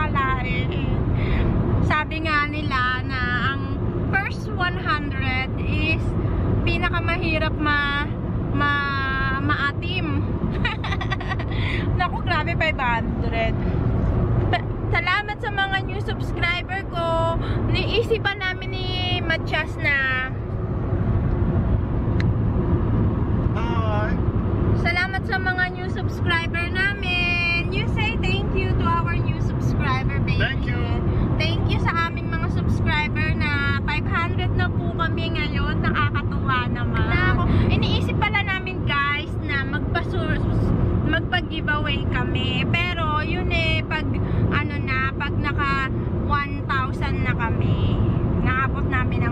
akalain. Sabi nga nila na ang first 100 is pinakamahirap ma ma maatim. Naku, grabe 500. Salamat sa mga new subscriber ko. Niisipan namin ni Matias na Hi. Salamat sa mga new subscriber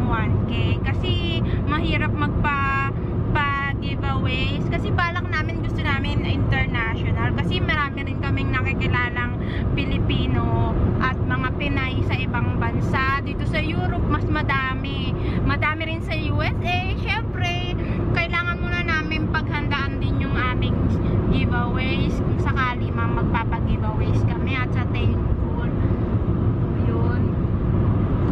1K. Kasi mahirap magpa pa giveaways kasi balak namin gusto namin international. Kasi marami rin kaming nakikilalang Pilipino at mga Pinay sa ibang bansa. Dito sa Europe mas madami. Madami rin sa USA syempre kailangan muna namin paghandaan din yung aming giveaways. Kung sakali man magpapag-giveaways kami at sa thankful yun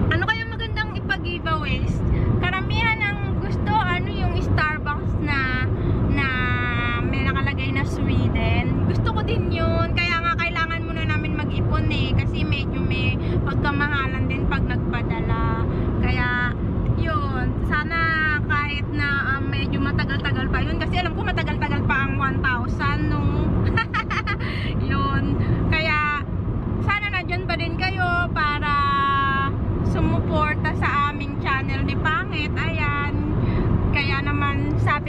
ano kaya magandang ipag-giveaways? Karamihan ng gusto, ano yung Starbucks na na may nakalagay na Sweden. Gusto ko din yun. Kaya nga kailangan muna namin mag-ipon eh. Kasi medyo may pagkamahalan din pag nagpadala. Kaya yun. Sana kahit na um, medyo matagal-tagal pa yun. Kasi alam ko matagal-tagal pa ang 1,000 no. yun. Kaya sana nandyan pa din kayo para sumuporta sa aming channel ni Pangit. Ayan. Kaya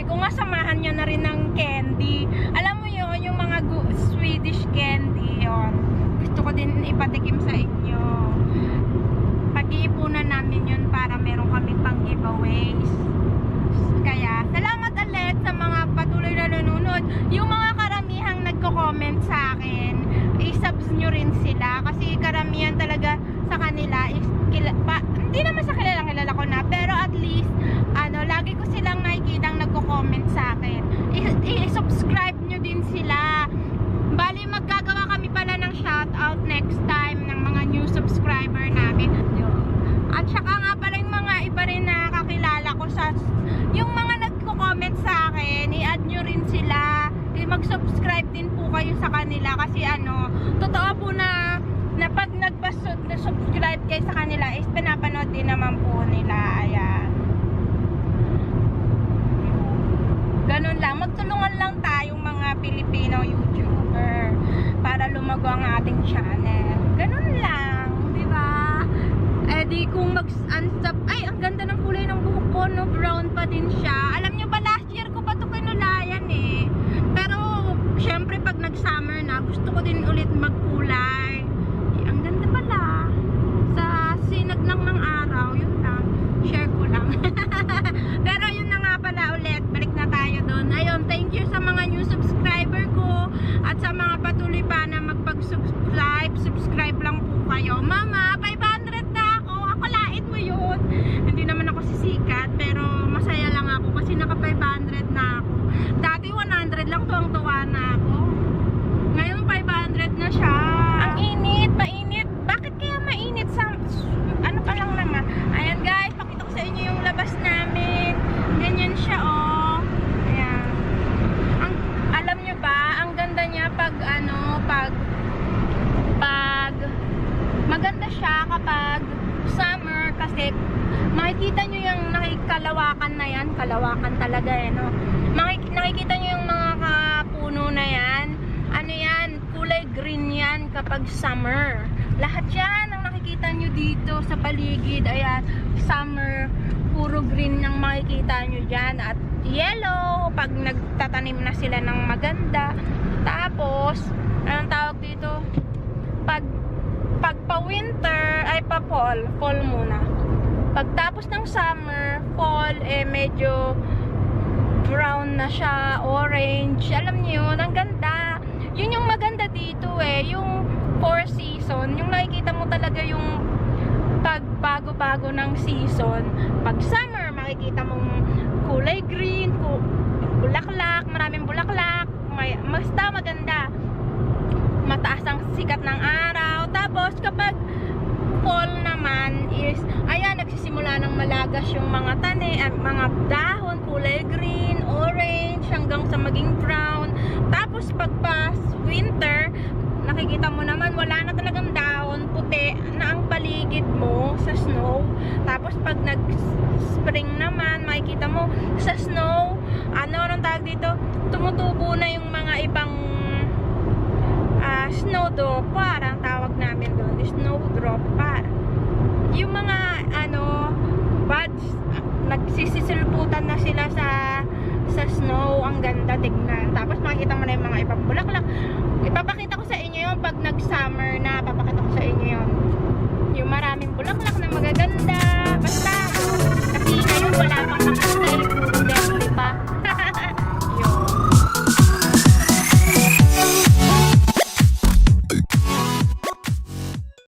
naman, sabi ko nga samahan nyo na rin ng candy. Alam mo yun, yung mga Swedish candy, yun. Gusto ko din ipatikim sa inyo. Pag-iipunan namin yun para meron kami pang giveaways. Kaya, salamat ulit sa mga patuloy na nanonood. Yung mga karamihang nagko-comment sa akin, i-subs nyo rin sila. Kasi karamihan talaga sa kanila is kila, pa, hindi naman sa kilala kilala ko na, pero at least, ano, lagi ko silang nakikitang nagko-comment sa akin. I-subscribe nyo din sila. Bali, magkagawa kami pala ng shoutout next time ng mga new subscriber namin. At saka nga pala yung mga iba rin na kakilala ko sa yung mga nagko-comment sa akin, i-add nyo rin sila. Eh, Mag-subscribe din po kayo sa kanila kasi ano, totoo po na na pag nagbasod na subscribe kayo sa kanila is pinapanood din naman po nila. Ayan. Ganun lang. Tayong mga Pilipino YouTuber para lumago ang ating channel. Ganun lang. Di ba? Eh di kung mag-unstop, ay ang ganda ng kulay ng buhok ko, no? Brown pa din siya. Alam nyo ba, last year ko pa ito kinulayan eh. Pero, syempre pag nag-summer na, gusto ko din ulit magkulay. Eh, ang ganda pala. Sa sinag lang ng araw, yun lang. Share ko lang. Pero yun na nga pala ulit, balik na tayo doon. Ayun, thank you sa mga new subscriber ko at sa mga patuloy pa na magpag-subscribe. Subscribe lang po kayo. Mama, 500 na ako. Akalain mo yun. Hindi naman ako sisikat, pero masaya lang ako kasi naka 500 na ako. Dati 100 lang, tuwang-tuwa na ako. Ngayon 500 na siya. Ang init, mainit. Bakit kaya mainit sa ano pa lang naman? Ayan guys, pakita ko sa inyo yung labas namin. Ganyan siya oh. Ayan. Ang alam nyo ba, ang ganda niya pag ano, pag pag maganda siya kapag summer kasi makikita nyo yung nakikalawakan na yan kalawakan talaga eh no? Makik- nakikita nyo yung mga kapuno na yan ano yan kulay green yan kapag summer. Lahat yan ang nakikita nyo dito sa paligid ayan summer puro green ang makikita nyo dyan at yellow pag nagtatanim na sila ng maganda. Tapos anong tawag dito? Pag pag pa winter ay pa fall muna. Pagtapos ng summer fall eh medyo brown na siya orange. Alam niyo yun ang ganda. Yun yung maganda dito eh. Yung four season yung nakikita mo talaga yung pag bago-bago ng season. Pag summer makikita mong kulay green bulaklak maraming bulaklak. May, basta maganda. Mataas ang sikat ng araw. Tapos, kapag fall naman is, ayan, nagsisimula ng malagas yung mga tani, ah, mga dahon, kulay green, orange, hanggang sa maging brown. Tapos pagpas winter, nakikita mo naman wala na talagang dahon, puti na ang paligid mo sa snow. Tapos pag nag-spring naman, makikita mo sa snow, ano anong tawag dito? Tumutubo na yung mga ibang ah, snowdropper ang tawag namin doon, snowdropper. Yung mga ano buds nagsisisilputan na sila sa sa snow, ang ganda tignan. Tapos makikita mo na yung mga ibang. Ipapakita ko sa inyo yun pag nag-summer na, papakita ko sa inyo yun. Yung maraming bulaklak